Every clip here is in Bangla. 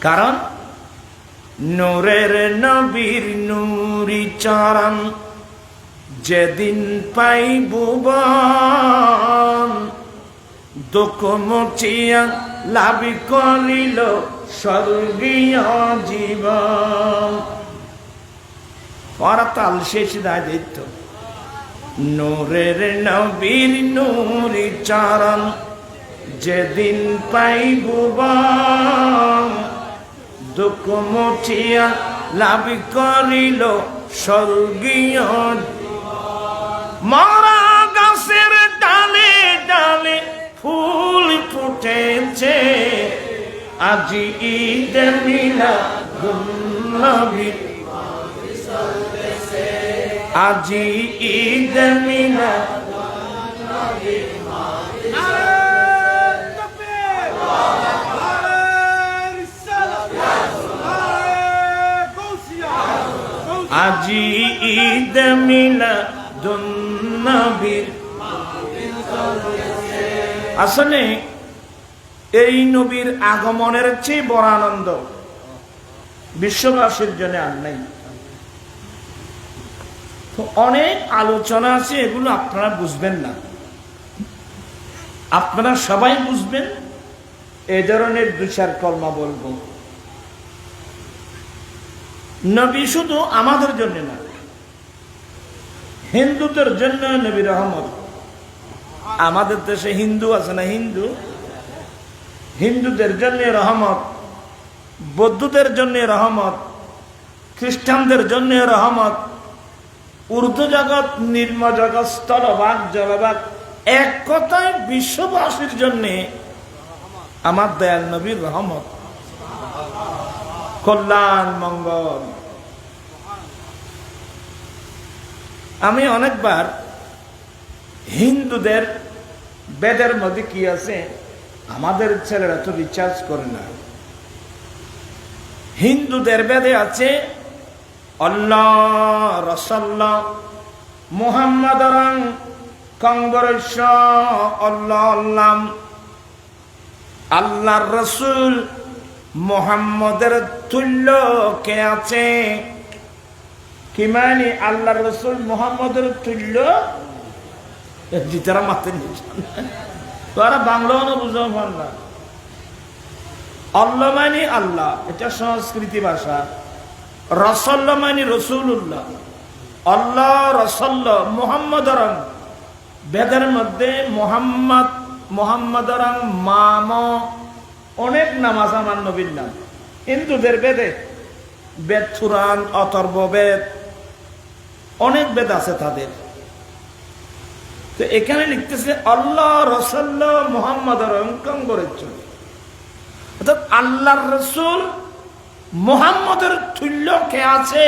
কারণ? নূরের নবীর নূরি চরণ যেদিন পাইব দুঃখ মুচিয়া লাভ করিল স্বর্গীয় জীবন। ওরা তাল শেষ দায় দিত নূরের নবীর নূরি চরণ যেদিন পাইব দুঃখ মুঠিয়া লাভ করিল মরা গাছের ডালে ডালে ফুল ফুটেছে। আজি ঈদ মিলা নবী আজি ঈদ মিলা আজি ঈদ মিলা আসলে এই নবীর আগমনের চেয়ে বড় আনন্দ বিশ্ববাসীর জন্য আর নাই। অনেক আলোচনা আছে, এগুলো আপনারা বুঝবেন না। আপনারা সবাই বুঝবেন, এ ধরনের দু চার কলমা বলব। নবী শুধু আমাদের জন্য না, হিন্দুদের জন্য নবী রহমত। আমাদের দেশে হিন্দু আছে না হিন্দু? হিন্দুদের জন্য রহমত, বৌদ্ধদের জন্য রহমত, খ্রিস্টানদের জন্য রহমত, উর্দু জগৎ নির্ম জগৎ, স্থলভাগ, জলভাগ, এক কথায় বিশ্ববাসীর জন্যে আমার দয়াল নবীর রহমত। কল্যাণ, মঙ্গল। আমি অনেকবার হিন্দুদের বেদের মধ্যে কি আছে, আমাদের ছেলেরা তো রিচার্জ করে না। হিন্দুদের বেদে আছে অল্লাহ রসল্লাহ মুহাম্মদ রং কংগ্রেস অল্লাহ আল্লাম, আল্লাহর রসুল মোহাম্মদের তুল্য কে আছে? কি মানে? আল্লাহ রসুল মোহাম্মদের তুল্য? জিতারা মাতে তোরা বাংলাও না অল্লাহ মানে আল্লাহ, এটা সংস্কৃতি ভাষা। রসল্লা মানে রসুল্লাহ আল্লাহ রসল্ল মোহাম্মদ রং বেদের মধ্যে মোহাম্মদ মোহাম্মদ রং মাম। অনেক নামাজ আমার নবীর নাম। হিন্দুদের বেদে বেদ থুরান অথর্ব বেদ, অনেক বেদ আছে তাদের। তো এখানে লিখতেছে, আল্লাহ রসল্ল মোহাম্মদ রঙ্কম করেছ। অর্থাৎ আল্লাহর রসুল মোহাম্মদের তুল্য কে আছে?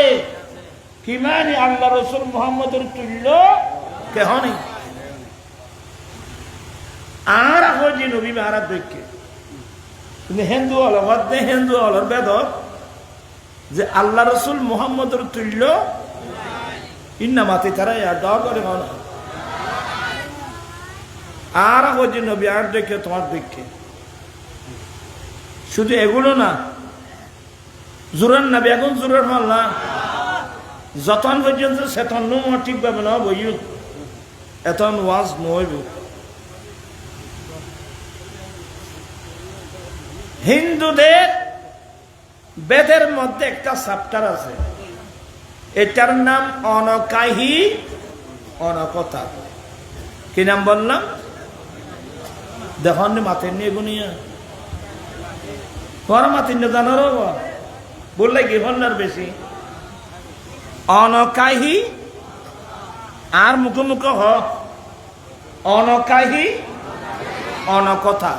কি মানে আল্লাহ রসুল মোহাম্মদের তুল্য কেহ নেই? আর এখন যে নবী মহারাজ দেখে কিন্তু হিন্দু হল, মধ্যে হিন্দু হলর বেদ যে আল্লাহ রসুল মোহাম্মদের তুল্য। ইন্না মাতি তারা দর করে আর যে নবী, আর দেখে তোমার দেখে শুধু এগুলো না, জোরেন নবী, এখন মাল না। যতন পর্যন্ত সেতন নো ঠিকভাবে না বইও এতন ওয়াজ নইব। হিন্দুদের বেদের মধ্যে একটা চ্যাপ্টার আছে। এটার নাম অনকাহি অনকথা কি নাম বললাম? দেখুন মাথের নিয়ে গুনিয়া। তোমার মাথির নিয়ে জানার বললে কি হন্যার বেশি? অনকাহি আর মুখোমুখ হ। অনকাহি অনকথা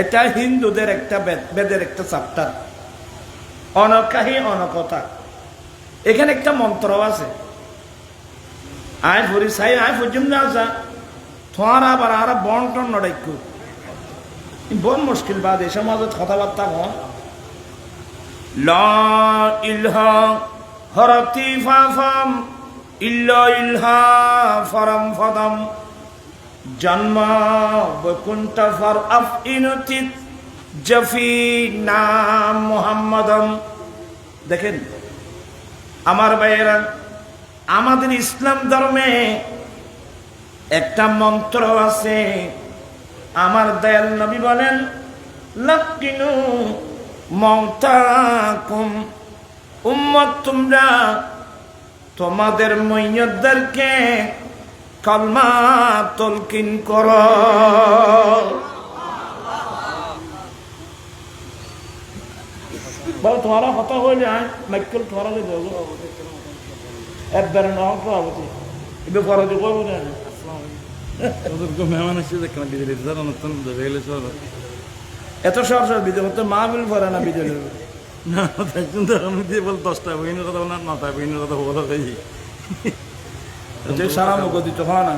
এটা হিন্দুদের একটা বেদ, বেদের একটা চাপ্টার অনকাহি অনকথা এখানে একটা মন্ত্র আছে। আয় ভরি সাই, আয় পর্যন্ত আসা তোমার আবার আর বন্টন নড়াইকু। বন মুশকিল বাদ এ সমাজত কথাবার্তা হন। ল ইলহা হরতি ফাফাম ইল্ল ইলহা ফরম ফদম। জন্ম বৈকুণ্ঠ ফর নাম মোহাম্মদম। দেখেন, আমার ভাইয়েরা, আমাদের ইসলাম ধর্মে একটা মন্ত্র আছে। আমার দয়াল নবী বলেন, লাকিনু মৌতাকুম উম্মত, তোমরা তোমাদের মৈয়দদেরকে কলমা তলকিন কর। বল তোমারা কথা হয়ে যায়। মাইকেল তোমারা দেব একবার এবার পরে না। মেহমান দেখলাম বিজেপি স্যার অনুষ্ঠান দেখলে সব এত সব সব বিদে হতে মাহবিল পরে না বিদে না আমি দিয়ে বল দশটা বইনের কথা বল না নটা বইনের কথা বলা হয়েছি যে সারা মুখ দিতে হয় না